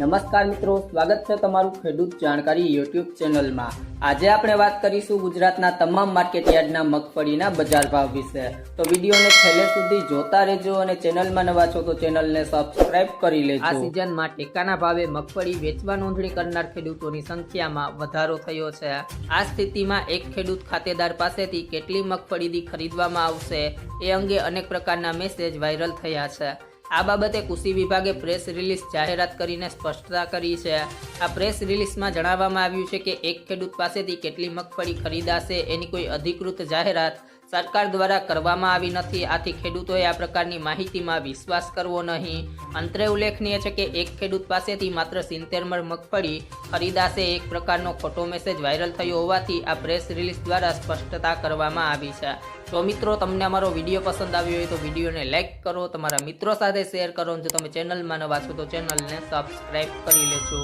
નમસ્કાર મિત્રો, સ્વાગત છે તમારું ખેડૂત જાણકારી યુટ્યુબ ચેનલમાં. આજે આપણે વાત કરીશું ગુજરાતના તમામ માર્કેટ યાર્ડના મગફળીના બજાર ભાવ વિશે. તો વિડીયોને છેલ્લે સુધી જોતા રહેજો અને ચેનલમાં નવા છો તો ચેનલને સબસ્ક્રાઇબ કરી લેજો. આ સિઝનમાં ટેકાના ભાવે મગફળી વેચવા નોંધણી કરનાર ખેડૂતોની સંખ્યામાં વધારો થયો છે. આ સ્થિતિમાં એક ખેડૂત ખાતેદાર પાસેથી કેટલી મગફળીથી ખરીદવામાં આવશે એ અંગે અનેક પ્રકારના મેસેજ વાયરલ થયા છે. આ બાબતે કૃષિ વિભાગે પ્રેસ રિલીઝ જાહેરાત કરીને સ્પષ્ટતા કરી છે. આ પ્રેસ રિલીઝમાં જણાવવામાં આવ્યું છે કે એક ખેડૂત પાસેથી કેટલી મગફળી ખરીદાશે એની કોઈ અધિકૃત જાહેરાત સરકાર દ્વારા કરવામાં આવી નથી. આથી ખેડૂતોએ આ પ્રકારની માહિતીમાં વિશ્વાસ કરવો નહીં. અંતરે ઉલ્લેખનીય છે કે એક ખેડૂત પાસેથી માત્ર સિત્તેર મણ મગફળી ખરીદાશે. એક પ્રકારનો ખોટો મેસેજ વાયરલ થયો હોવાથી આ પ્રેસ રિલીઝ દ્વારા સ્પષ્ટતા કરવામાં આવી છે. તો મિત્રો, તમને અમારો વીડિયો પસંદ આવ્યો હોય તો વિડીયોને લાઇક કરો, તમારા મિત્રો સાથે શેર કરો. જો તમે ચેનલમાં નવા છો તો ચેનલને સબસ્ક્રાઈબ કરી લેજો.